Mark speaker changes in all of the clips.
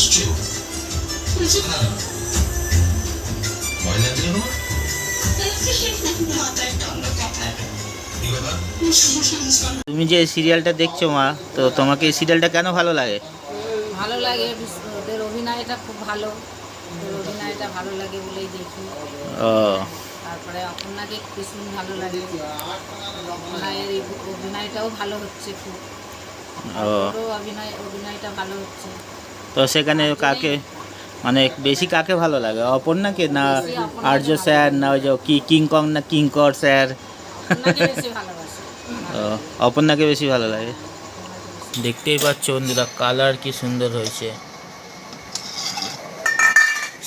Speaker 1: হাসছো হয়েছে না ভয় লাগছে তোমার
Speaker 2: তুমি যে সিরিয়ালটা দেখছ মা তো তোমাকে এই সিরিয়ালটা কেন ভালো লাগে?
Speaker 3: ভালো লাগে ওদের অভিনয়টা খুব ভালো। ওদের অভিনয়টা ভালো লাগে বলেই দেখি।
Speaker 2: ও।
Speaker 3: তারপরে আপনাকে ভীষণ ভালো লাগে। এই অভিনয়টাও ভালো হচ্ছে খুব।
Speaker 2: ও।
Speaker 3: অভিনয় অভিনয়টা ভালো হচ্ছে।
Speaker 2: তো সেখানে কাকে মানে বেশি কাকে ভালো লাগে অপর্ণাকে না আর্য স্যার না ওই যে কি কিংকং না কিংকর স্যার? অপর্ণাকে বেশি ভালো লাগে। দেখতেই পাচ্ছ বন্ধুরা কালার কি সুন্দর হয়েছে।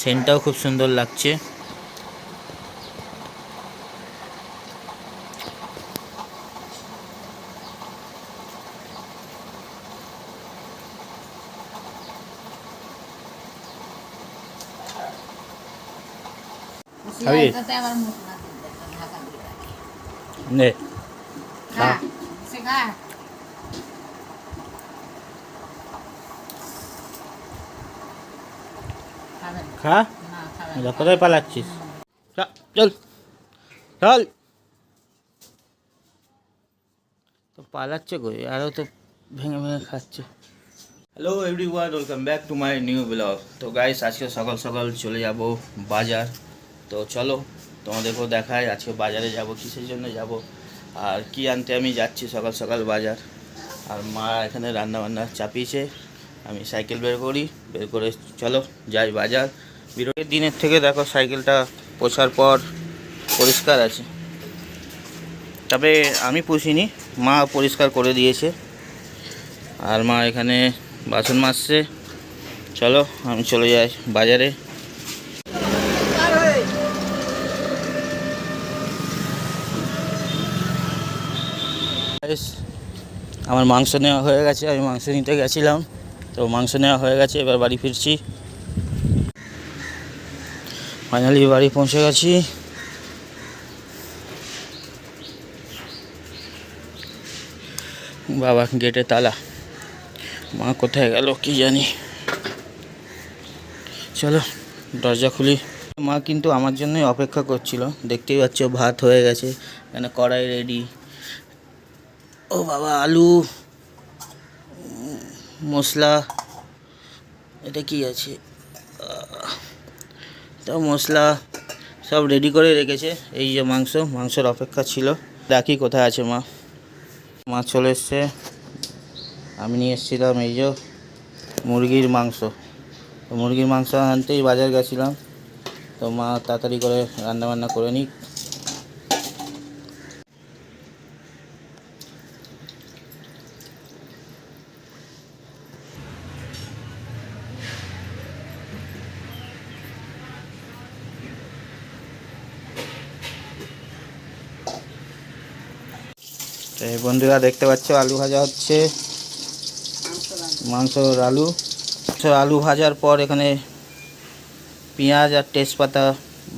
Speaker 2: সেন্টটাও খুব সুন্দর লাগছে। খাবি?
Speaker 3: না খা, খা।
Speaker 2: কোথায় পালাচ্ছিস চল, চল চল তো পালাচ্ছে কই আরও তো ভেঙে ভেঙে খাচ্ছে hello everyone welcome back to my new blog তো গাইস আজকে সকাল সকাল চলে যাব বাজার তো চলো, তোমাদেরকেও দেখায় আজকে বাজারে যাব, কিসের জন্য যাব, আর কি আনতে আমি যাচ্ছি সকাল সকাল বাজার। আর মা এখানে রান্না বান্না চাপিয়েছে, আমি সাইকেল বের করি, বের করে চলো যাই বাজার। বিরতির দিনের থেকে দেখো সাইকেলটা পোষার পর পরিষ্কার আছে। তবে আমি পুষিনি, মা পরিষ্কার করে দিয়েছে। আর মা এখানে বাসন মাজছে। চলো, আমি চলে যাই বাজারে। আমার মাংস নেওয়া হয়ে গেছে, আমি মাংস নিতে গেছিলাম। তো মাংস নেওয়া হয়ে গেছে, এবার বাড়ি ফিরছি। ফাইনালি বাড়ি পৌঁছে গেছি। বাবা, গেটে তালা। মা কোথায় গেল কি জানি। চলো, দরজা খুলি। মা কিন্তু আমার জন্যই অপেক্ষা করছিল। দেখতেই পাচ্ছ, ভাত হয়ে গেছে, এখানে কড়াই রেডি ও বাবা, আলু মশলা এটা কি আছে? তো মশলা সব রেডি করে রেখেছে। এই যে মাংস, মাংসের অপেক্ষা ছিল। দেখি কোথায় আছে মা? মা চলে এসছে। আমি নিয়ে এসেছিলাম এই যে মুরগির মাংস। মুরগির মাংস আনতেই বাজার গেছিলাম। তো মা তাড়াতাড়ি করে রান্না বান্না করে নিক। বন্ধুরা দেখতে পাচ্ছ, আলু ভাজা হচ্ছে। মাংসর আলু। আলু ভাজার পর এখানে পেঁয়াজ আর তেজপাতা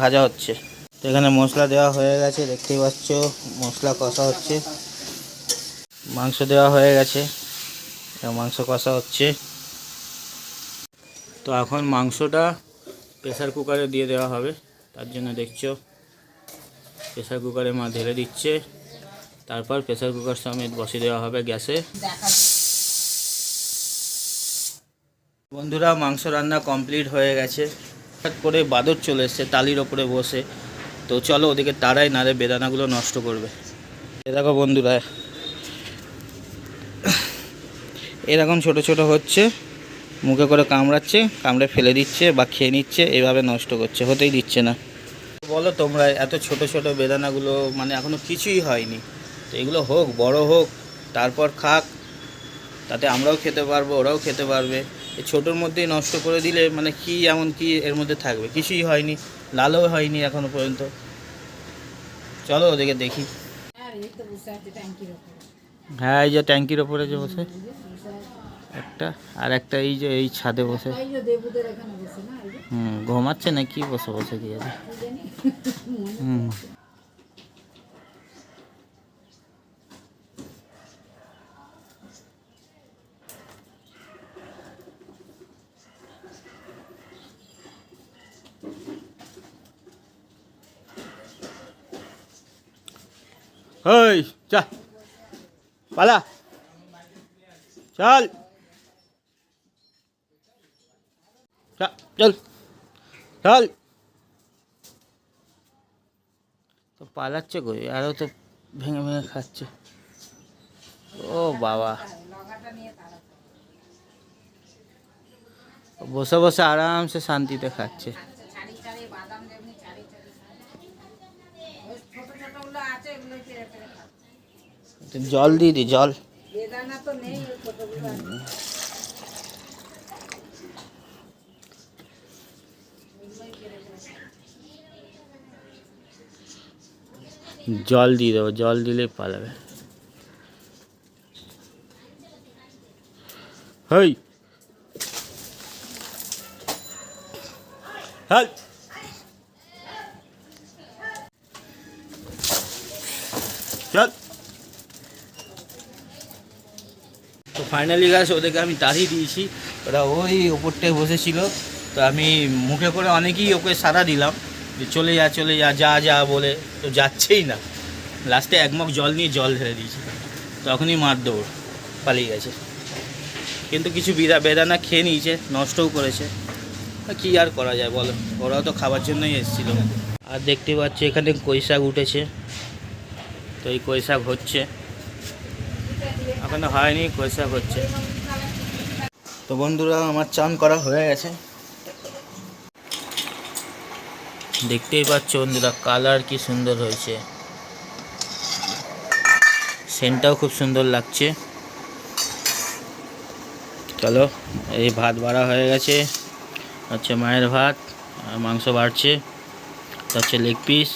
Speaker 2: ভাজা হচ্ছে। তো এখানে মশলা দেওয়া হয়ে গেছে, দেখতেই পাচ্ছ, মশলা কষা হচ্ছে। মাংস দেওয়া হয়ে গেছে মাংস কষা হচ্ছে। তো এখন মাংসটা প্রেসার কুকারে দিয়ে দেওয়া হবে, তার জন্য দেখছ, প্রেসার কুকারে মা ঢেলে দিচ্ছে। তারপর প্রেসার কুকার সমেত বসিয়ে দেওয়া হবে গ্যাসে। বন্ধুরা, মাংস রান্না কমপ্লিট হয়ে গেছে। হঠাৎ করে বাদর চলে এসছে তালির ওপরে বসে। তো চলো ওদিকে তারাই নারে বেদানাগুলো নষ্ট করবে। এ দেখো বন্ধুরা, এরকম ছোট ছোট হচ্ছে, মুখে করে কামড়াচ্ছে, কামড়ে ফেলে দিচ্ছে বা খেয়ে নিচ্ছে, এভাবে নষ্ট করছে, হতেই দিচ্ছে না। বলো তোমরা, এত ছোট ছোট বেদানাগুলো মানে এখনও কিছুই হয়নি। তো এগুলো হোক বড় হোক তারপর খাক তাতে আমরাও খেতে পারব ওরাও খেতে পারবে। এই ছোটোর মধ্যেই নষ্ট করে দিলে মানে কি এমন কি এর মধ্যে থাকবে? কিছুই হয়নি লালও হয়নি এখনও পর্যন্ত। চলো ওদেরকে দেখি।
Speaker 3: আর এই
Speaker 2: হ্যাঁ এই যে ট্যাঙ্কির ওপরে যে বসে। একটা আর একটা এই যে এই ছাদে বসে। হুম ঘুমাচ্ছে না কি বসে বসে কি আছে হুম। ওই চা পালা চল চা, চল চল তো পালাচ্ছে কই আরও তো ভেঙে ভেঙে খাচ্ছে ও বাবা বসে বসে আরামসে শান্তিতে খাচ্ছে
Speaker 3: ছাড়ি ছাড়ি বাদাম যেমনি ছাড়ি ছাড়ি ওই ছোট ছোটগুলো আছে এগুলো পেরে পেরে খাও।
Speaker 2: তো জল দিয়ে দি জল
Speaker 3: বেদানা তো নেই ওই ছোটগুলো আছে।
Speaker 2: জল দিয়ে দেবো জল দিলে পালাবে হই হাল চল। তো ফাইনালি গাছ ওদেরকে আমি তাড়িয়ে দিয়েছি। ওরা ওই ওপরটায় বসেছিল। তো আমি মুখে করে অনেকেই ওকে সারা দিলাম যে চলে যা চলে যা যা যা বলে। তো যাচ্ছেই না। লাস্টে এক মগ জল নিয়ে জল ঢেলে দিয়েছি। তখনই মার দৌড় পালিয়ে গেছে। কিন্তু কিছু বিদা বেদানা খেয়ে নিয়েছে, নষ্টও করেছে। কী আর করা যায় বলো? ওরাও তো খাবার জন্যই এসেছিল। আর দেখতে পাচ্ছি এখানে কৈশাক উঠেছে। তো এই কই শাক হচ্ছে? এখনও হয়নি কই শাক হচ্ছে? তো বন্ধুরা আমার চান করা হয়ে গেছে। দেখতেই পাচ্ছ বন্ধুরা কালার কি সুন্দর হয়েছে। সেন্টটাও খুব সুন্দর লাগছে। চলো এই ভাত বাড়া হয়ে গেছে। হচ্ছে মায়ের ভাত আর মাংস বাড়ছে। হচ্ছে লেগ পিস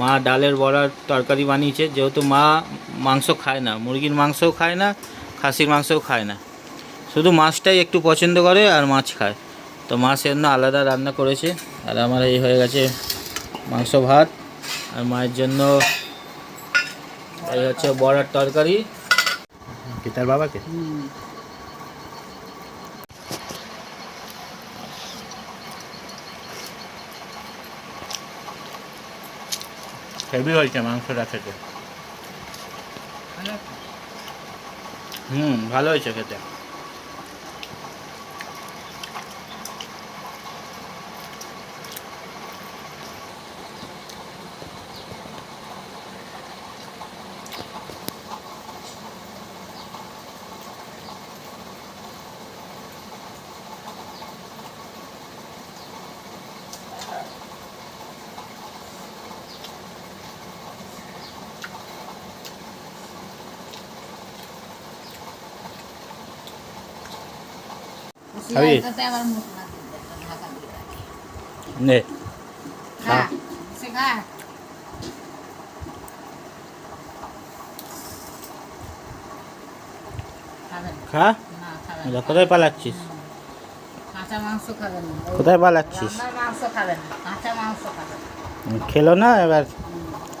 Speaker 2: মা ডালের বড়ার তরকারি বানিয়েছে যেহেতু মা মাংস খায় না মুরগির মাংসও খায় না খাসির মাংসও খায় না। শুধু মাছটাই একটু পছন্দ করে আর মাছ খায়। তো মা সেজন্য আলাদা রান্না করেছে। আর আমার এই হয়ে গেছে মাংস ভাত। আর মায়ের জন্য এই হচ্ছে বড়ার তরকারি। কি তার বাবাকে? হেভি হয়েছে মাংসটা খেতে হুম ভালো হয়েছে খেতে। খাবি?
Speaker 3: না খা।
Speaker 2: কোথায় পালাচ্ছিস কোথায় পালাচ্ছিস খেলো না এবার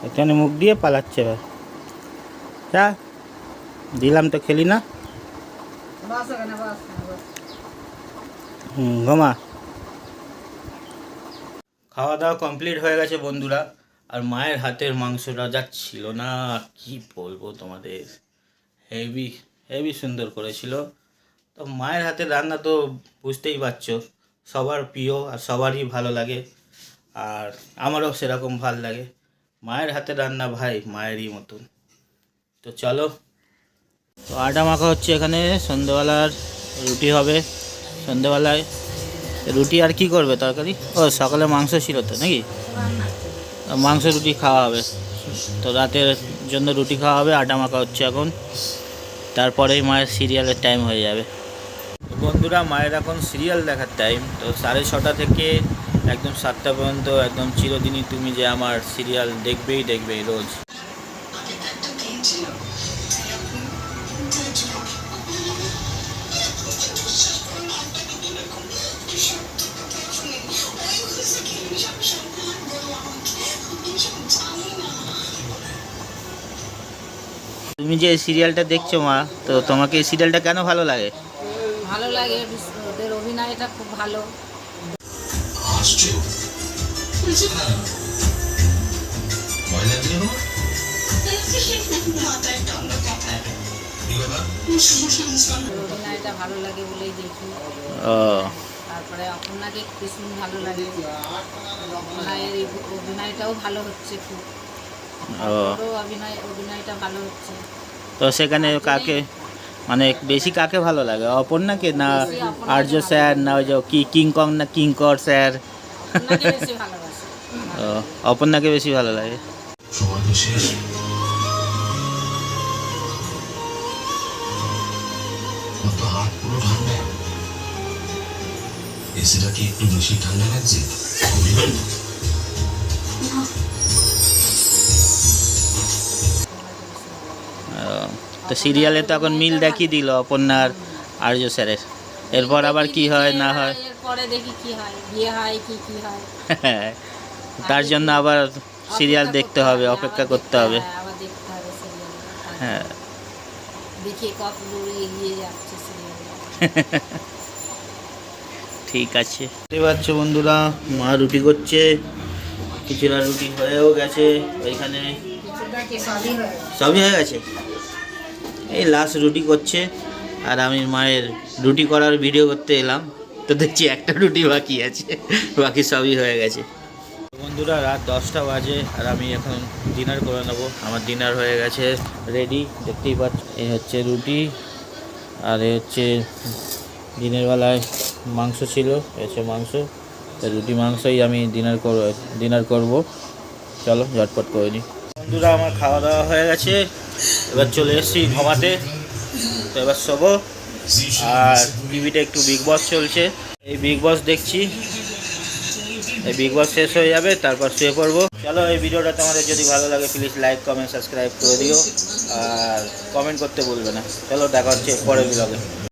Speaker 2: এখানে মুখ দিয়ে পালাচ্ছে এবার যা দিলাম তো খেলি না ঘমা। খাওয়া দাওয়া কমপ্লিট হয়ে গেছে বন্ধুরা। আর মায়ের হাতের মাংসটা যা ছিল না কি বলব তোমাদের। হেভি হেভি সুন্দর করেছিল। তো মায়ের হাতের রান্না তো বুঝতেই পারছ, সবার প্রিয় আর সবারই ভালো লাগে। আর আমারও সেরকম ভালো লাগে। মায়ের হাতের রান্না ভাই, মায়েরই মতন। তো চলো। তো আটা মাখা হচ্ছে এখানে, সন্ধ্যেবেলার রুটি হবে। সন্ধ্যেবেলায় রুটি আর কি করবে তরকারি? ও সকালে মাংস ছিল তো নাকি? মাংস। রুটি খাওয়া হবে। তো রাতের জন্য রুটি খাওয়া হবে আটা মাখা হচ্ছে এখন। তারপরেই মায়ের সিরিয়ালের টাইম হয়ে যাবে। বন্ধুরা মায়ের এখন সিরিয়াল দেখার টাইম তো সাড়ে ছটা থেকে একদম সাতটা পর্যন্ত একদম চিরদিনই তুমি যে আমার সিরিয়াল দেখবেই দেখবেই রোজ। তুমি যে সিরিয়ালটা দেখছ মা তো তোমাকে এই সিরিয়ালটা কেন ভালো লাগে?
Speaker 3: ভালো লাগে ওদের অভিনয়টা খুব ভালো। অভিনয়টা ভালো লাগে বলেই দেখি।
Speaker 2: ও।
Speaker 3: তারপরে আপনাকে ভীষণ ভালো লাগে। অভিনয়টাও ভালো হচ্ছে খুব। অভিনয় অভিনয়টা ভালো হচ্ছে।
Speaker 2: তো সেখানে কাকে মানে বেশি কাকে ভালো লাগে? অপর্ণাকে না আর্য স্যার না ওই যে কি কিং কং না কিংকর স্যার? অপর্ণাকে বেশি ভালো লাগে।
Speaker 1: এসিটা কি একটু বেশি ঠান্ডা লাগছে?
Speaker 2: তো সিরিয়ালে তো এখন মিল দেখিয়ে দিল অপর্ণার আর্য স্যারের। এরপর আবার কি হয় না হয়?
Speaker 3: এরপরে দেখি কি হয় বিয়ে হয় কি কি হয়।
Speaker 2: তার জন্য আবার সিরিয়াল দেখতে হবে অপেক্ষা করতে হবে।
Speaker 3: হ্যাঁ,
Speaker 2: হ্যাঁ।
Speaker 3: দেখি কত দূরে এগিয়ে যাচ্ছে
Speaker 2: ঠিক আছে। দেখতে পাচ্ছ বন্ধুরা মা রুটি করছে কিছুটা রুটি হয়েও গেছে ওইখানে সবই হয়ে গেছে? এই লাস্ট রুটি করছে, আর আমি মায়ের রুটি করার ভিডিও করতে এলাম। তো দেখছি একটা রুটি বাকি আছে, বাকি সবই হয়ে গেছে। বন্ধুরা, রাত দশটা বাজে, আর আমি এখন ডিনার করে নেব। আমার ডিনার হয়ে গেছে রেডি দেখতেই পাচ্ছ এই হচ্ছে রুটি, আর এ হচ্ছে দিনের বেলায় মাংস ছিল, এ হচ্ছে মাংস। তো রুটি মাংসই আমি ডিনার করব ডিনার করব। চলো, ঝটপট করে নিই বন্ধুরা, আমার খাওয়া দাওয়া হয়ে গেছে। এবার চলে এসেছি ঘমাতে তো এবার শোবো। আর টিভিতে একটু বিগ বস চলছে। এই বিগ বস দেখছি। এই বিগ বস শেষ হয়ে যাবে, তারপর শুয়ে পড়ব। চলো এই ভিডিওটা তোমাদের যদি ভালো লাগে প্লিজ লাইক কমেন্ট সাবস্ক্রাইব করে দিও। আর কমেন্ট করতে বলবে না। চলো দেখা হচ্ছে পরের ব্লগে